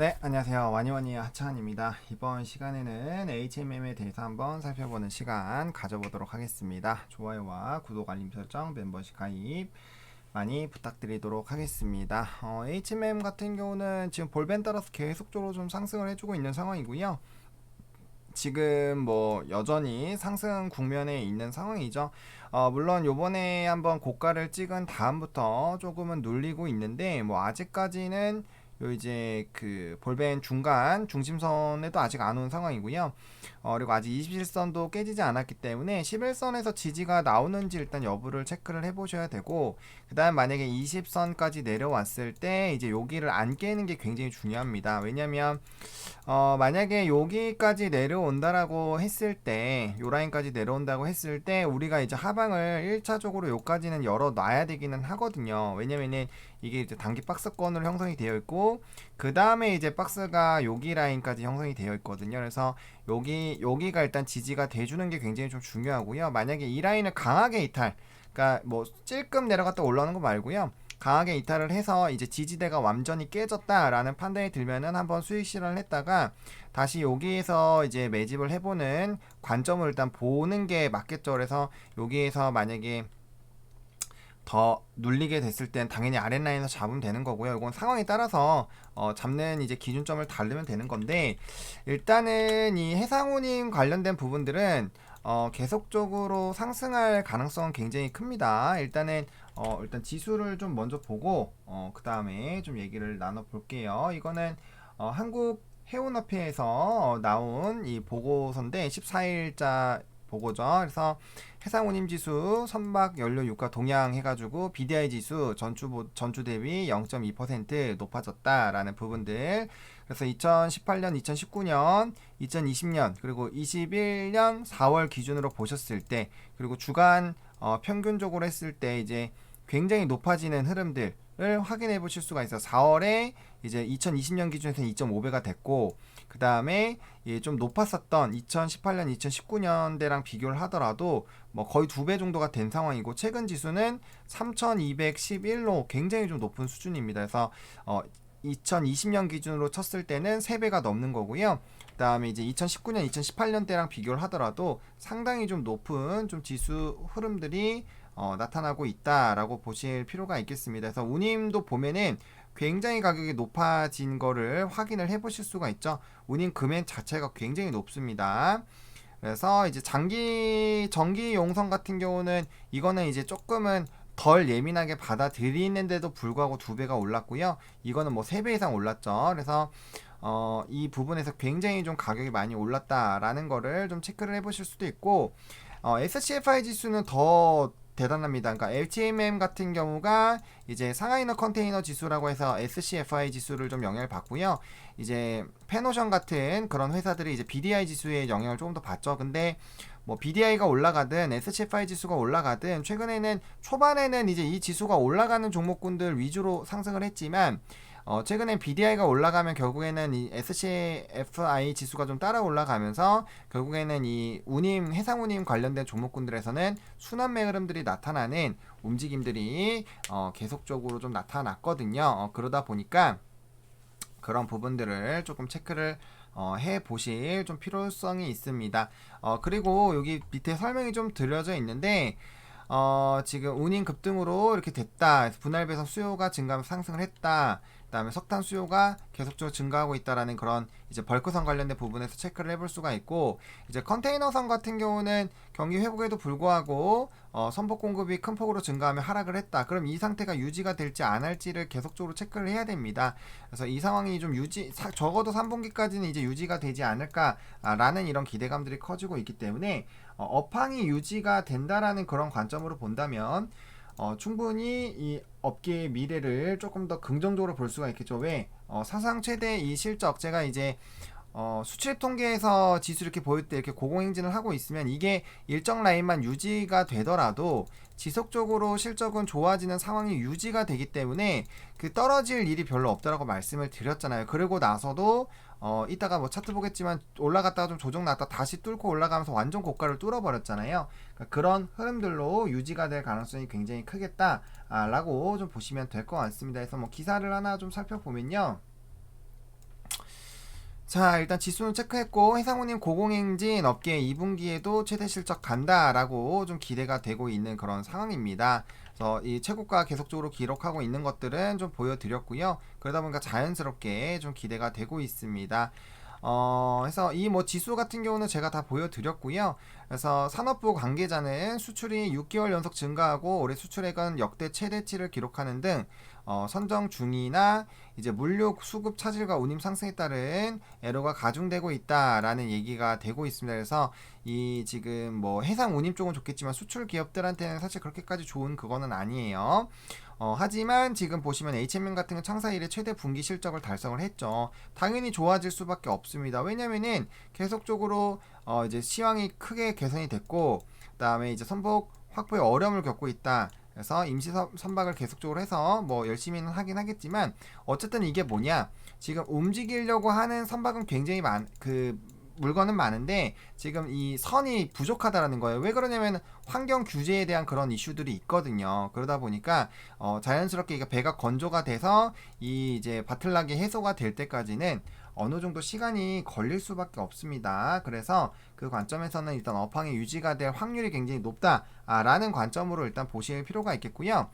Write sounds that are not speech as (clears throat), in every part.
네, 안녕하세요. 와니와니 하차한입니다. 이번 시간에는 HMM에 대해서 한번 살펴보는 시간 가져보도록 하겠습니다. 좋아요와 구독, 알림 설정, 멤버십 가입 많이 부탁드리도록 하겠습니다. 어, HMM 같은 경우는 지금 볼벤 따라서 계속적으로 좀 상승을 해주고 있는 상황이고요. 지금 뭐 여전히 상승 국면에 있는 상황이죠. 어, 물론 요번에 한번 고가를 찍은 다음부터 조금은 눌리고 있는데 뭐 아직까지는 요 이제 그 볼벤 중간 중심선에도 아직 안 온 상황이고요. 어, 그리고 아직 21선도 깨지지 않았기 때문에 11선에서 지지가 나오는지 일단 여부를 체크를 해보셔야 되고 그 다음 만약에 20선까지 내려왔을 때 이제 여기를 안 깨는 게 굉장히 중요합니다. 왜냐면 어, 만약에 여기까지 내려온다라고 했을 때, 요 라인까지 내려온다고 했을 때, 우리가 이제 하방을 1차적으로 요까지는 열어놔야 되기는 하거든요. 왜냐면은 이게 이제 단기 박스권으로 형성이 되어 있고, 그 다음에 이제 박스가 여기 라인까지 형성이 되어 있거든요. 그래서 여기, 여기가 일단 지지가 돼주는 게 굉장히 좀 중요하고요. 만약에 이 라인을 강하게 이탈, 그러니까 뭐 찔끔 내려갔다 올라오는 거 말고요. 강하게 이탈을 해서 이제 지지대가 완전히 깨졌다라는 판단이 들면은 한번 수익 실현을 했다가 다시 여기에서 이제 매집을 해보는 관점을 일단 보는 게 맞겠죠. 그래서 여기에서 만약에 더 눌리게 됐을 땐 당연히 아랫라인에서 잡으면 되는 거고요. 이건 상황에 따라서 어, 잡는 이제 기준점을 다르면 되는 건데 일단은 이 해상우님 관련된 부분들은 어, 계속적으로 상승할 가능성은 굉장히 큽니다. 일단은 어, 일단 지수를 좀 먼저 보고 어, 그 다음에 좀 얘기를 나눠 볼게요. 이거는 어, 한국 해운협회에서 어, 나온 이 보고서인데 14일자 보고죠. 그래서 해상 운임 지수, 선박 연료 유가 동향 해가지고 BDI 지수 전주 전주 대비 0.2% 높아졌다라는 부분들. 그래서 2018년, 2019년, 2020년 그리고 21년 4월 기준으로 보셨을 때 그리고 주간 어, 평균적으로 했을 때 이제 굉장히 높아지는 흐름들을 확인해 보실 수가 있어요. 4월에 이제 2020년 기준에서 2.5배가 됐고 그 다음에 예, 좀 높았었던 2018년, 2019년대랑 비교를 하더라도 뭐 거의 두 배 정도가 된 상황이고 최근 지수는 3,211로 굉장히 좀 높은 수준입니다. 그래서 어, 2020년 기준으로 쳤을 때는 3배가 넘는 거고요. 그 다음에 이제 2019년, 2018년 때랑 비교를 하더라도 상당히 좀 높은 좀 지수 흐름들이 어, 나타나고 있다라고 보실 필요가 있겠습니다. 그래서 운임도 보면은 굉장히 가격이 높아진 거를 확인을 해 보실 수가 있죠. 운임 금액 자체가 굉장히 높습니다. 그래서 이제 장기 전기 용선 같은 경우는 이거는 이제 조금은 덜 예민하게 받아들이는데도 불구하고 두 배가 올랐고요. 이거는 뭐 세 배 이상 올랐죠. 그래서 어, 이 부분에서 굉장히 좀 가격이 많이 올랐다라는 거를 좀 체크를 해보실 수도 있고 어, SCFI 지수는 더 대단합니다. 그러니까 LTMM 같은 경우가 이제 상하이너 컨테이너 지수라고 해서 SCFI 지수를 좀 영향을 받고요. 이제 페노션 같은 그런 회사들이 이제 BDI 지수의 영향을 조금 더 받죠. 근데 뭐 BDI가 올라가든 SCFI 지수가 올라가든 최근에는 초반에는 이제 이 지수가 올라가는 종목군들 위주로 상승을 했지만 어, 최근에 BDI가 올라가면 결국에는 이 SCFI 지수가 좀 따라 올라가면서 결국에는 이 운임, 해상 운임 관련된 종목군들에서는 순환매 흐름들이 나타나는 움직임들이 어, 계속적으로 좀 나타났거든요. 어, 그러다 보니까 그런 부분들을 조금 체크를 어, 해 보실 좀 필요성이 있습니다. 어, 그리고 여기 밑에 설명이 좀 들려져 있는데 어, 지금 운임 급등으로 이렇게 됐다. 분할 배송 수요가 증가하면서 상승을 했다. 그다음에 석탄 수요가 계속적으로 증가하고 있다라는 그런 이제 벌크선 관련된 부분에서 체크를 해볼 수가 있고 이제 컨테이너선 같은 경우는 경기 회복에도 불구하고 어, 선박 공급이 큰 폭으로 증가하며 하락을 했다. 그럼 이 상태가 유지가 될지 안 할지를 계속적으로 체크를 해야 됩니다. 그래서 이 상황이 좀 유지 사, 적어도 3분기까지는 이제 유지가 되지 않을까라는 이런 기대감들이 커지고 있기 때문에 어, 업황이 유지가 된다라는 그런 관점으로 본다면 어, 충분히 이 업계의 미래를 조금 더 긍정적으로 볼 수가 있겠죠. 왜? 어, 사상 최대 이 실적 제가 이제 어, 수출 통계에서 지수 이렇게 보일 때 이렇게 고공행진을 하고 있으면 이게 일정 라인만 유지가 되더라도 지속적으로 실적은 좋아지는 상황이 유지가 되기 때문에 그 떨어질 일이 별로 없다라고 말씀을 드렸잖아요. 그리고 나서도 어 이따가 뭐 차트 보겠지만 올라갔다가 좀 조정 났다 다시 뚫고 올라가면서 완전 고가를 뚫어버렸잖아요. 그러니까 그런 흐름들로 유지가 될 가능성이 굉장히 크겠다라고 좀 보시면 될 것 같습니다. 그래서 뭐 기사를 하나 좀 살펴보면요. 자, 일단 지수는 체크했고 해상우님 고공행진 업계 2분기에도 최대 실적 간다라고 좀 기대가 되고 있는 그런 상황입니다. 그래서 이 최고가 계속적으로 기록하고 있는 것들은 좀 보여드렸고요. 그러다 보니까 자연스럽게 좀 기대가 되고 있습니다. 어, 해서 이 뭐 지수 같은 경우는 제가 다 보여드렸고요. 그래서 산업부 관계자는 수출이 6개월 연속 증가하고 올해 수출액은 역대 최대치를 기록하는 등 어, 선정 중이나 이제 물류 수급 차질과 운임 상승에 따른 애로가 가중되고 있다라는 얘기가 되고 있습니다. 그래서 이 지금 뭐 해상 운임 쪽은 좋겠지만 수출 기업들한테는 사실 그렇게까지 좋은 그거는 아니에요. 어, 하지만 지금 보시면 H&M 같은 건 창사 일에 최대 분기 실적을 달성을 했죠. 당연히 좋아질 수밖에 없습니다. 왜냐면은 계속적으로 어, 이제 시황이 크게 개선이 됐고 그다음에 이제 선복 확보에 어려움을 겪고 있다. 그래서 임시 선- 선박을 계속적으로 해서 뭐 열심히는 하긴 하겠지만 어쨌든 이게 뭐냐 지금 움직이려고 하는 선박은 굉장히 많 그 물건은 많은데 지금 이 선이 부족하다라는 거예요. 왜 그러냐면 환경 규제에 대한 그런 이슈들이 있거든요. 그러다 보니까 어 자연스럽게 이게 배가 건조가 돼서 이 이제 바틀락이 해소가 될 때까지는 어느 정도 시간이 걸릴 수밖에 없습니다. 그래서 그 관점에서는 일단 업황이 유지가 될 확률이 굉장히 높다라는 관점으로 일단 보실 필요가 있겠고요.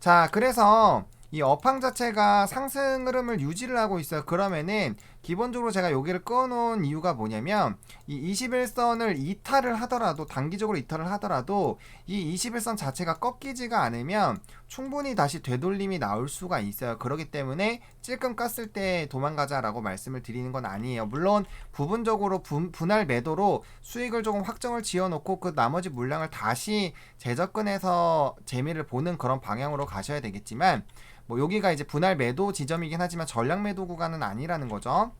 자, 그래서 이 업황 자체가 상승 흐름을 유지를 하고 있어요. 그러면은 기본적으로 제가 여기를 꺼놓은 이유가 뭐냐면 이 21선을 이탈을 하더라도 단기적으로 이탈을 하더라도 이 21선 자체가 꺾이지가 않으면 충분히 다시 되돌림이 나올 수가 있어요. 그렇기 때문에 찔끔 깠을 때 도망가자라고 말씀을 드리는 건 아니에요. 물론 부분적으로 분, 분할 매도로 수익을 조금 확정을 지어놓고 그 나머지 물량을 다시 재접근해서 재미를 보는 그런 방향으로 가셔야 되겠지만 뭐 여기가 이제 분할 매도 지점이긴 하지만 전량 매도 구간은 아니라는 거죠.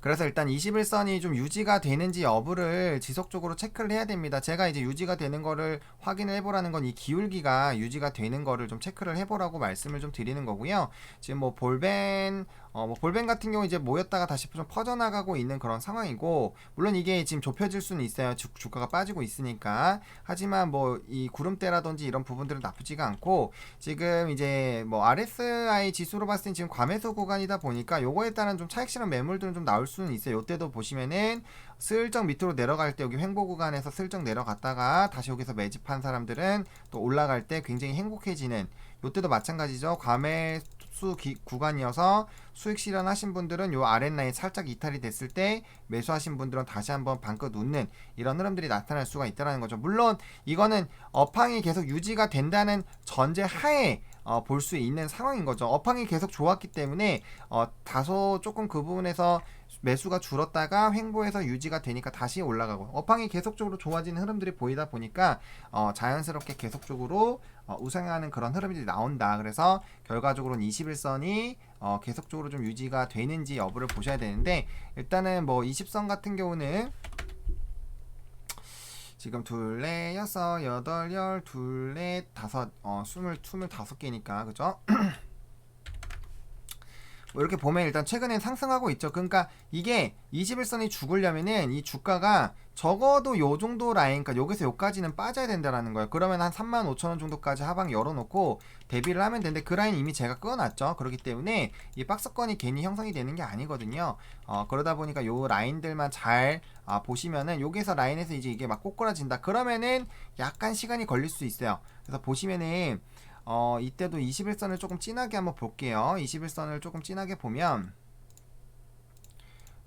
그래서 일단 21선이 좀 유지가 되는지 여부를 지속적으로 체크를 해야 됩니다. 제가 이제 유지가 되는 거를 확인을 해보라는 건 이 기울기가 유지가 되는 거를 좀 체크를 해보라고 말씀을 좀 드리는 거고요. 지금 뭐 볼벤 어, 뭐 볼벤 같은 경우 이제 모였다가 다시 좀 퍼져나가고 있는 그런 상황이고 물론 이게 지금 좁혀질 수는 있어요. 주, 주가가 빠지고 있으니까 하지만 뭐 이 구름대라든지 이런 부분들은 나쁘지가 않고 지금 이제 뭐 RSI 지수로 봤을 땐 지금 과매수 구간이다 보니까 요거에 따른 좀 차익 실현 매물들은 좀 나올 수는 있어요. 요때도 보시면은 슬쩍 밑으로 내려갈 때 여기 횡보 구간에서 슬쩍 내려갔다가 다시 여기서 매집한 사람들은 또 올라갈 때 굉장히 행복해지는 요때도 마찬가지죠. 과매 수 기, 구간이어서 수익 실현하신 분들은 요 아랫라인 살짝 이탈이 됐을 때 매수하신 분들은 다시 한번 반껏 웃는 이런 흐름들이 나타날 수가 있다는 거죠. 물론 이거는 업황이 계속 유지가 된다는 전제 하에 어, 볼 수 있는 상황인 거죠. 업황이 계속 좋았기 때문에 어, 다소 조금 그 부분에서 매수가 줄었다가 횡보해서 유지가 되니까 다시 올라가고 업황이 계속적으로 좋아지는 흐름들이 보이다 보니까 어, 자연스럽게 계속적으로 어, 우상하는 그런 흐름들이 나온다. 그래서 결과적으로는 21선이 어, 계속적으로 좀 유지가 되는지 여부를 보셔야 되는데 일단은 뭐 20선 같은 경우는 지금 둘, 넷, 여섯, 여덟, 열, 둘, 넷, 다섯, 어, 스물, 스물 다섯 개니까, 그죠? (clears throat) 뭐 이렇게 보면 일단 최근엔 상승하고 있죠. 그러니까 이게 21선이 죽으려면은 이 주가가 적어도 요 정도 라인, 그러니까 여기서 요까지는 빠져야 된다라는 거예요. 그러면 한 3만 5천 원 정도까지 하방 열어놓고 대비를 하면 되는데 그 라인 이미 제가 끊어놨죠. 그렇기 때문에 이 박스권이 괜히 형성이 되는 게 아니거든요. 어, 그러다 보니까 요 라인들만 잘 아, 보시면은 여기서 라인에서 이제 이게 막 꼬꾸라진다. 그러면은 약간 시간이 걸릴 수 있어요. 그래서 보시면은 어, 이때도 21선을 조금 진하게 한번 볼게요. 21선을 조금 진하게 보면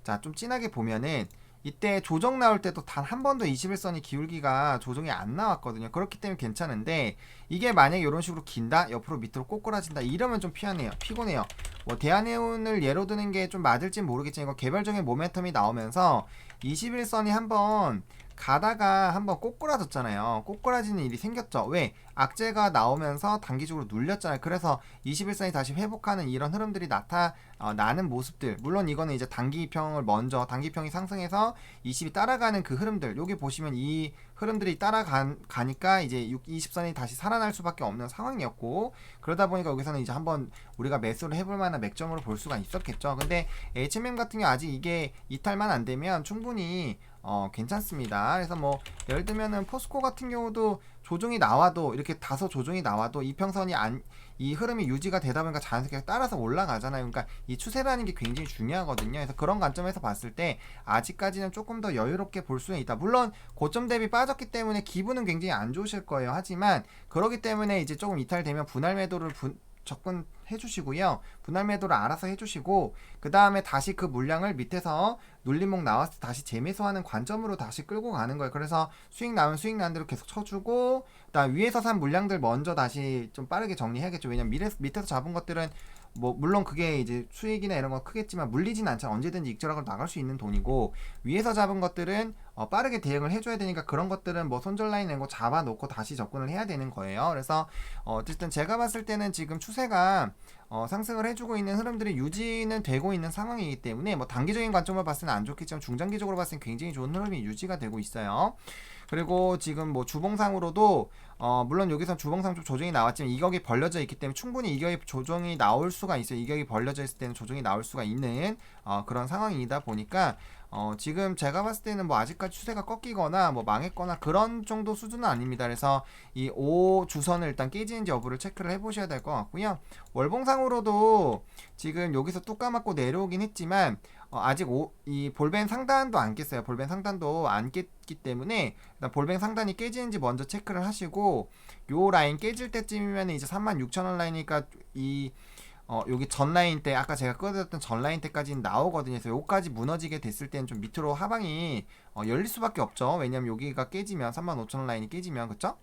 자, 좀 진하게 보면은 이때 조정 나올 때도 단 한 번도 21선이 기울기가 조정이 안 나왔거든요. 그렇기 때문에 괜찮은데 이게 만약에 이런 식으로 긴다, 옆으로 밑으로 꼬꾸라진다 이러면 좀 피하네요. 피곤해요. 뭐 대한해운을 예로 드는 게 좀 맞을지 모르겠지만 이거 개별적인 모멘텀이 나오면서 21선이 한번 가다가 한번 꼬꾸라졌잖아요. 꼬꾸라지는 일이 생겼죠. 왜? 악재가 나오면서 단기적으로 눌렸잖아요. 그래서 21선이 다시 회복하는 이런 흐름들이 나타나는 모습들. 물론 이거는 이제 단기평을 먼저 단기평이 상승해서 20이 따라가는 그 흐름들. 여기 보시면 이 흐름들이 따라가니까 이제 6, 20선이 다시 살아날 수밖에 없는 상황이었고 그러다 보니까 여기서는 이제 한번 우리가 매수를 해볼 만한 맥점으로 볼 수가 있었겠죠. 근데 H&M 같은 경우 아직 이게 이탈만 안 되면 충분히 어, 괜찮습니다. 그래서 뭐 예를 들면은 포스코 같은 경우도 조정이 나와도 이렇게 다소 조정이 나와도 이평선이 안 이 흐름이 유지가 되다 보니까 자연스럽게 따라서 올라가잖아요. 그러니까 이 추세라는 게 굉장히 중요하거든요. 그래서 그런 관점에서 봤을 때 아직까지는 조금 더 여유롭게 볼 수는 있다. 물론 고점 대비 빠졌기 때문에 기분은 굉장히 안 좋으실 거예요. 하지만 그러기 때문에 이제 조금 이탈되면 분할 매도를 분, 접근해 주시고요. 분할 매도를 알아서 해 주시고 그 다음에 다시 그 물량을 밑에서 눌림목 나왔을 때 다시 재매수하는 관점으로 다시 끌고 가는 거예요. 그래서 수익 나면 수익 난 대로 계속 쳐주고 그다음 위에서 산 물량들 먼저 다시 좀 빠르게 정리해야겠죠. 왜냐면 밑에서, 밑에서 잡은 것들은 뭐 물론 그게 이제 수익이나 이런 거 크겠지만 물리진 않잖아. 언제든지 익절하고 나갈 수 있는 돈이고 위에서 잡은 것들은 어, 빠르게 대응을 해줘야 되니까 그런 것들은 뭐 손절 라인 내고 잡아놓고 다시 접근을 해야 되는 거예요. 그래서 어, 어쨌든 제가 봤을 때는 지금 추세가 어, 상승을 해주고 있는 흐름들이 유지는 되고 있는 상황이기 때문에 뭐 단기적인 관점으로 봤을 때는 안 좋겠지만 중장기적으로 봤을 때는 굉장히 좋은 흐름이 유지가 되고 있어요. 그리고 지금 뭐 주봉상으로도 어 물론 여기서 주봉상 좀 조정이 나왔지만 이격이 벌려져 있기 때문에 충분히 이격이 조정이 나올 수가 있어요. 이격이 벌려져 있을 때는 조정이 나올 수가 있는 어 그런 상황이다 보니까 어 지금 제가 봤을 때는 뭐 아직까지 추세가 꺾이거나 뭐 망했거나 그런 정도 수준은 아닙니다. 그래서 이 5 주선을 일단 깨지는지 여부를 체크를 해보셔야 될 것 같고요. 월봉상으로도 지금 여기서 뚝 까맞고 내려오긴 했지만 어, 아직 오, 이 볼벤 상단도 안 깼어요. 볼벤 상단도 안 깼기 때문에 일단 볼벤 상단이 깨지는지 먼저 체크를 하시고 요 라인 깨질 때쯤이면 이제 36,000원 라인이니까 이 어, 여기 전 라인 때 아까 제가 꺼드렸던 전 라인 때까지는 나오거든요. 그래서 여기까지 무너지게 됐을 때는 좀 밑으로 하방이 어, 열릴 수밖에 없죠. 왜냐면 여기가 깨지면 35,000원 라인이 깨지면 그쵸?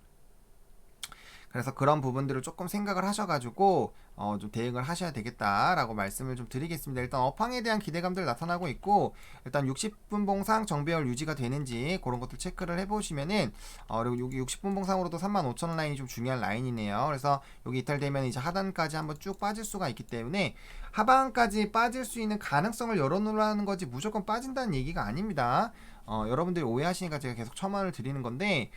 그래서 그런 부분들을 조금 생각을 하셔가지고 어, 좀 대응을 하셔야 되겠다라고 말씀을 좀 드리겠습니다. 일단 업황에 대한 기대감들 나타나고 있고 일단 60분 봉상 정배열 유지가 되는지 그런 것들 체크를 해보시면은 어, 그리고 여기 60분 봉상으로도 35,000원 라인이 좀 중요한 라인이네요. 그래서 여기 이탈되면 이제 하단까지 한번 쭉 빠질 수가 있기 때문에 하방까지 빠질 수 있는 가능성을 열어놓으라는 거지 무조건 빠진다는 얘기가 아닙니다. 어, 여러분들이 오해하시니까 제가 계속 첨언을 드리는 건데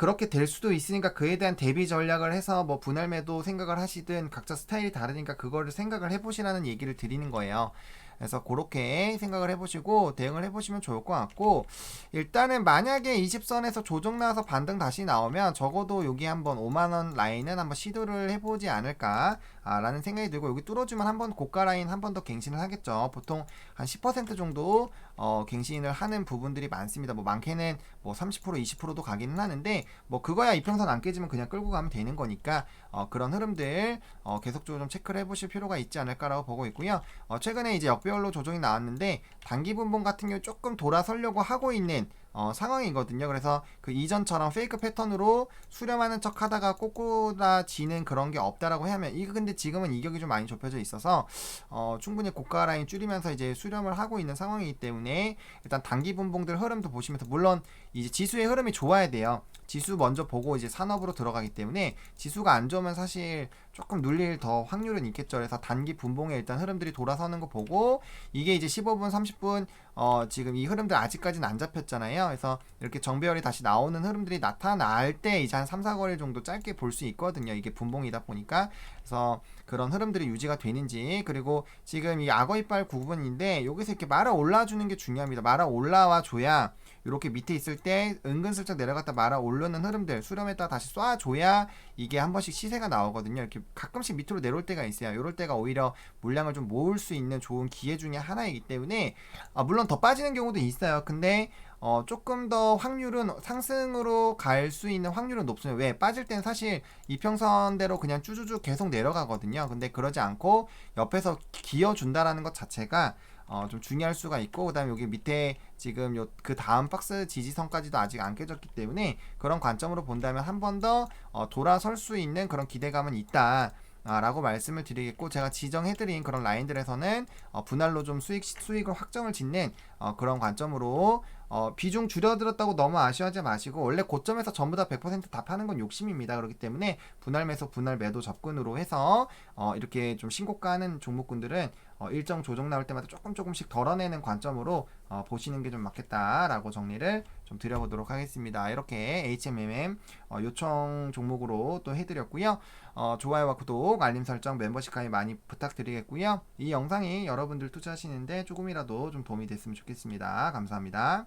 그렇게 될 수도 있으니까 그에 대한 대비 전략을 해서 뭐 분할 매도 생각을 하시든 각자 스타일이 다르니까 그거를 생각을 해보시라는 얘기를 드리는 거예요. 그래서 그렇게 생각을 해보시고 대응을 해보시면 좋을 것 같고 일단은 만약에 20선에서 조정 나와서 반등 다시 나오면 적어도 여기 한번 5만원 라인은 한번 시도를 해보지 않을까 아, 라는 생각이 들고 여기 뚫어주면 한 번 고가 라인 한 번 더 갱신을 하겠죠. 보통 한 10% 정도 어, 갱신을 하는 부분들이 많습니다. 뭐 많게는 뭐 30% 20%도 가기는 하는데 뭐 그거야 이평선 안 깨지면 그냥 끌고 가면 되는 거니까 어, 그런 흐름들 어, 계속적으로 좀 체크를 해보실 필요가 있지 않을까라고 보고 있고요. 어, 최근에 이제 역별로 조정이 나왔는데 단기 분봉 같은 경우 조금 돌아서려고 하고 있는 어, 상황이거든요. 그래서 그 이전처럼 페이크 패턴으로 수렴하는 척 하다가 꼬꾸라지는 그런 게 없다라고 하면 이거 근데 지금은 이격이 좀 많이 좁혀져 있어서 어, 충분히 고가 라인 줄이면서 이제 수렴을 하고 있는 상황이기 때문에 일단 단기 분봉들 흐름도 보시면서 물론 이제 지수의 흐름이 좋아야 돼요. 지수 먼저 보고 이제 산업으로 들어가기 때문에 지수가 안 좋으면 사실 조금 눌릴 더 확률은 있겠죠. 그래서 단기 분봉에 일단 흐름들이 돌아서는 거 보고 이게 이제 15분, 30분 어 지금 이 흐름들 아직까지는 안 잡혔잖아요. 그래서 이렇게 정배열이 다시 나오는 흐름들이 나타날 때 이제 한 3, 4거리 정도 짧게 볼 수 있거든요. 이게 분봉이다 보니까 그래서 그런 흐름들이 유지가 되는지 그리고 지금 이 악어 이빨 구분인데 여기서 이렇게 말아 올라주는 게 중요합니다. 말아 올라와 줘야 이렇게 밑에 있을 때 은근슬쩍 내려갔다 말아 오르는 흐름들 수렴했다 다시 쏴줘야 이게 한 번씩 시세가 나오거든요. 이렇게 가끔씩 밑으로 내려올 때가 있어요. 이럴 때가 오히려 물량을 좀 모을 수 있는 좋은 기회 중에 하나이기 때문에 아, 물론 더 빠지는 경우도 있어요. 근데 어, 조금 더 확률은 상승으로 갈 수 있는 확률은 높습니다. 왜? 빠질 때는 사실 이평선대로 그냥 쭈쭈쭈 계속 내려가거든요. 근데 그러지 않고 옆에서 기어준다라는 것 자체가 어, 좀 중요할 수가 있고 그다음에 여기 밑에 지금 요 그 다음 박스 지지선까지도 아직 안 깨졌기 때문에 그런 관점으로 본다면 한 번 더 어, 돌아설 수 있는 그런 기대감은 있다. 아, 라고 말씀을 드리겠고 제가 지정해드린 그런 라인들에서는 어, 분할로 좀 수익 수익을 확정을 짓는 어, 그런 관점으로 어, 비중 줄여들었다고 너무 아쉬워하지 마시고 원래 고점에서 전부 다 100%다 파는 건 욕심입니다. 그렇기 때문에 분할 매수 분할 매도 접근으로 해서 어, 이렇게 좀 신고가는 종목군들은 어, 일정 조정 나올 때마다 조금 조금씩 덜어내는 관점으로 어, 보시는 게 좀 맞겠다라고 정리를 좀 드려보도록 하겠습니다. 이렇게 HMMM 어, 요청 종목으로 또 해드렸고요. 어, 좋아요와 구독, 알림 설정, 멤버십 가입 많이 부탁드리겠고요. 이 영상이 여러분들 투자하시는데 조금이라도 좀 도움이 됐으면 좋겠습니다. 감사합니다.